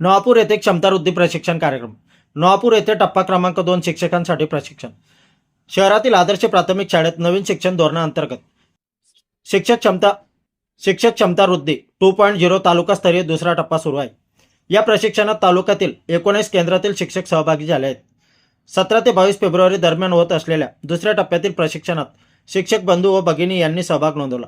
नवापूर येथे क्षमतावृद्धी प्रशिक्षण कार्यक्रम. नवापूर येथे टप्पा क्रमांक दोन शिक्षकांसाठी प्रशिक्षण. शहरातील आदर्श प्राथमिक शाळेत नवीन शिक्षण धोरणाअंतर्गत शिक्षक क्षमता शिक्षक क्षमता वृद्धी टू पॉईंट झिरो तालुकास्तरीय दुसरा टप्पा सुरू आहे. या प्रशिक्षणात तालुक्यातील एकोणीस केंद्रातील शिक्षक सहभागी झाले आहेत. सतरा ते बावीस फेब्रुवारी दरम्यान होत असलेल्या दुसऱ्या टप्प्यातील प्रशिक्षणात शिक्षक बंधू व भगिनी यांनी सहभाग नोंदवला.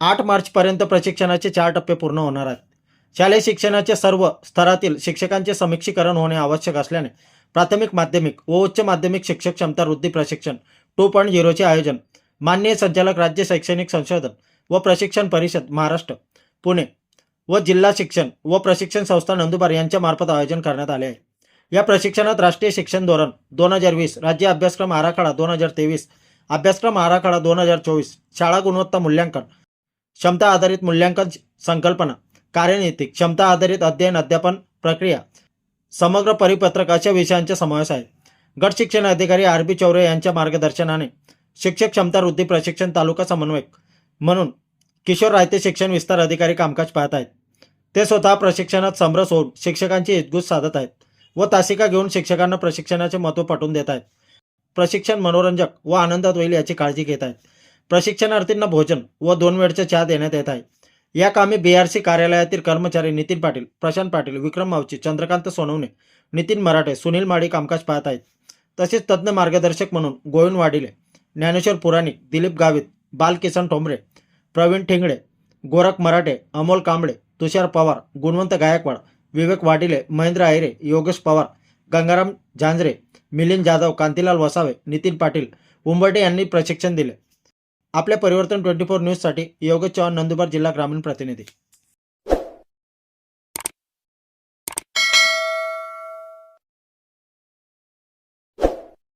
आठ मार्चपर्यंत प्रशिक्षणाचे चार टप्पे पूर्ण होणार आहेत. शालेय शिक्षणाच्या सर्व स्तरातील शिक्षकांचे समीक्षीकरण होणे आवश्यक असल्याने प्राथमिक माध्यमिक व उच्च माध्यमिक शिक्षक क्षमता वृद्धी प्रशिक्षण टू पॉईंट झिरोचे आयोजन मान्य संचालक राज्य शैक्षणिक संशोधन व प्रशिक्षण परिषद महाराष्ट्र पुणे व जिल्हा शिक्षण व प्रशिक्षण संस्था नंदुरबार यांच्या मार्फत आयोजन करण्यात आले आहे. या प्रशिक्षणात राष्ट्रीय शिक्षण धोरण दोन हजार वीस राज्य अभ्यासक्रम आराखडा दोन हजार तेवीस अभ्यासक्रम आराखडा दोन हजार चोवीस शाळा गुणवत्ता मूल्यांकन क्षमता आधारित मूल्यांकन संकल्पना कार्यनीती क्षमता आधारित अध्ययन अध्यापन प्रक्रिया समग्र परिपत्रकाच्या विषयांचा समावेश आहे. गट शिक्षण अधिकारी आर बी चौरे यांच्या मार्गदर्शनाने शिक्षक क्षमता वृद्धी प्रशिक्षण तालुका समन्वयक म्हणून किशोर रायते शिक्षण विस्तार अधिकारी कामकाज पाहत आहेत. ते स्वतः प्रशिक्षणात समरस होऊन शिक्षकांची इतगुज साधत आहेत व तासिका घेऊन शिक्षकांना प्रशिक्षणाचे महत्त्व पटवून देत आहेत. प्रशिक्षण मनोरंजक व आनंदात होईल याची काळजी घेत आहेत. प्रशिक्षणार्थींना भोजन व दोन वेळच्या चहा देण्यात येत आहे. या कामी बी आर सी कार्यालयातील कर्मचारी नितीन पाटील प्रशांत पाटील विक्रम मावची चंद्रकांत सोनवणे नितीन मराठे सुनील माडी कामकाज पाहत आहेत. तसेच तज्ज्ञ मार्गदर्शक म्हणून गोविंद वाडिले ज्ञानेश्वर पुराणिक दिलीप गावित बालकिसन ठोंबरे प्रवीण ठेंगडे गोरख मराठे अमोल कांबळे तुषार पवार गुणवंत गायकवाड विवेक वाडिले महेंद्र आयरे योगेश पवार गंगाराम झांजरे मिलिंद जाधव कांतीलाल वसावे नितीन पाटील उंबर्टे यांनी प्रशिक्षण दिले. आपल्या परिवर्तन ट्वेंटी फोर न्यूजसाठी योगेश चव्हाण नंदुरबार जिल्हा ग्रामीण प्रतिनिधी.